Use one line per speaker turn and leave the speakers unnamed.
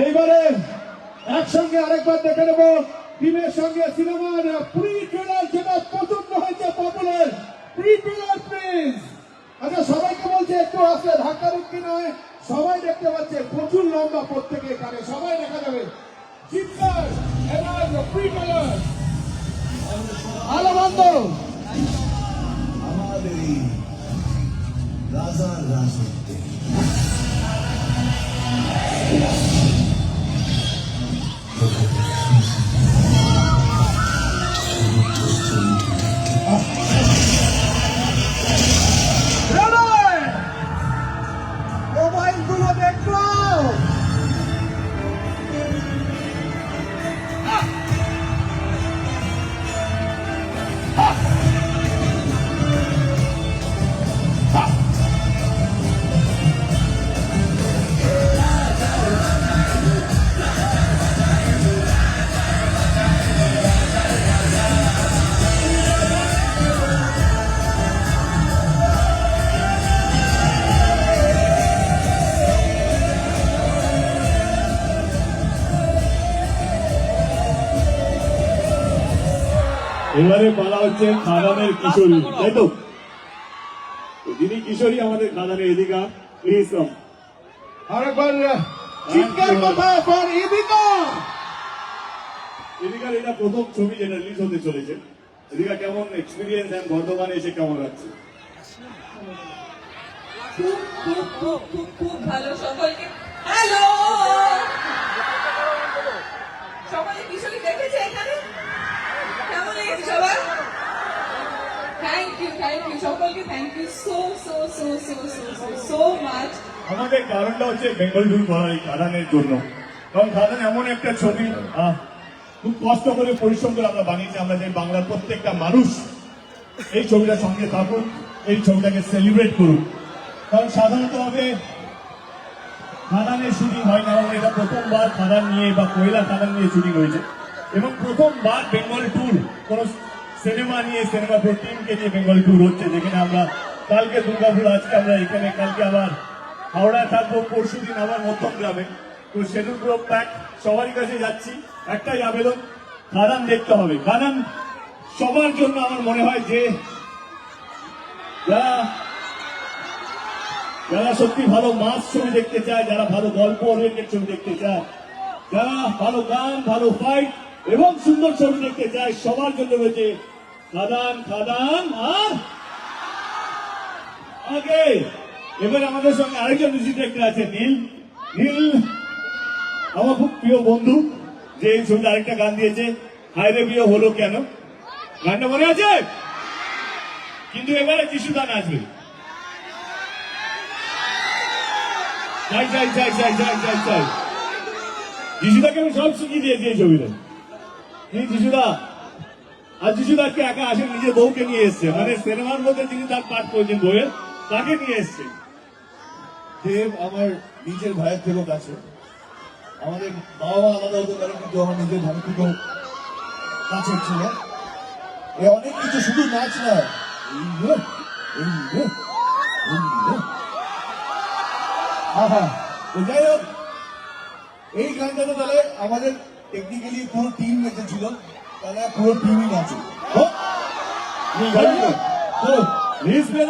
এইবারে একসঙ্গে আরেকবার দেখে নেব। টিমের সঙ্গে সিনেমার প্রি ট্রেলার যেটা পছন্দ হয়েছে পপুলার প্রি ট্রেলার প্লিজ আচ্ছা সবাইকে বলছে, একটু আসলে ধাক্কা ধুক্কি নয়, সবাই দেখতে পাচ্ছে প্রচুর লম্বা প্রত্যেকে এখানে, সবাই দেখা যাবে।
আমাদের রাজার রাজত্বে
এবারে বলা হচ্ছে খাদানের কিশোরী। তাই তো? তো যিনি কিশোরী আমাদের খাদানের এদিকা প্লিজ
আরেকবার চিৎকার কথা ফর ইদিকা
এদিকার এটা প্রথম ছবি যেটা রিলিজ হতে চলেছে। এদিকা কেমন এক্সপিরিয়েন্স এন্ড বর্ধমানে এসে কেমন লাগছে?
খুব খুব খুব খুব ভালো সকলকে হ্যালো সকলে কিশোরী দেখেছে এখানে কেমন লেগেছে সবার থ্যাংক
আমাদের কারণটা হচ্ছে বেঙ্গল টুর এই খাদানের জন্য। কারণ খাদান এমন একটা ছবি খুব কষ্ট করে পরিশ্রম করে আমরা বানিয়েছি, আমরা যে বাংলার প্রত্যেকটা মানুষ এই ছবিটার সঙ্গে থাকুক, এই ছবিটাকে সেলিব্রেট করুক। কারণ সাধারণতভাবে খাদানের শুটিং হয় না এটা প্রথমবার খাদান নিয়ে বা কয়লা খাদান নিয়ে শুটিং হয়েছে। এবং প্রথমবার বেঙ্গল ট্যুর কোন সিনেমা নিয়ে সিনেমা পুরো টিমকে নিয়ে বেঙ্গল ট্যুর হচ্ছে, যেখানে আমরা কালকে দুর্গাপুর, আজকে আমরা এখানে, কালকে আবার হাওড়ায় থাকব, পরশু দিন আবার মধ্যম গ্রামে। তো শেডিউল পুরো প্যাক সবারই কাছে যাচ্ছি। একটাই আবেদন খাদান দেখতে হবে। খাদান সবার জন্য আমার মনে হয় যে যারা যারা সত্যি ভালো মাছ ছবি দেখতে চায়, যারা ভালো গল্প ওরিয়েন্টেড ছবি দেখতে চায়, যারা ভালো গান, ভালো ফাইট এবং সুন্দর ছবি দেখতে চায়, সবার জন্য রয়েছে খাদান খাদান, আর? আগে। এবার আমাদের সঙ্গে আরেকজন মিউজিক ডিরেক্টর আছে, নীল। নীল, আমার খুব প্রিয় বন্ধু, যে এই ছবিতে আরেকটা গান দিয়েছে হায়রে বিয়ে হলো কেন? গানটা মনে আছে? কিন্তু এবারে যিশুদান আসবে। চাই চাই চাই চাই চাই চাই চাই যিশুদাকে আমি সব শিখিয়ে দিয়েছি এই ছবিতে। যিশুদা। আর যিশুদাকে একা আসে নিজের বউকে নিয়ে এসছে। মানে সিনেমার মধ্যে যিনি তার পাঠ করেছেন বউয়ের তাকে নিয়ে এসছে।
দেব আমার নিজের ভাইয়ের থেকেও কাছে আমাদের বাবা আলাদা হতে পারে, কিন্তু আমার নিজের ভাই থেকেও কাছের ছিল। এ অনেক কিছু শুধু নাচ নয়। যাই হোক, এই গানটাতে তাহলে আমাদের টেকনিক্যালি পুরো টিম নেচেছিল त्याला कोण टीव्ही घातली
हो. निघाली हो. निघले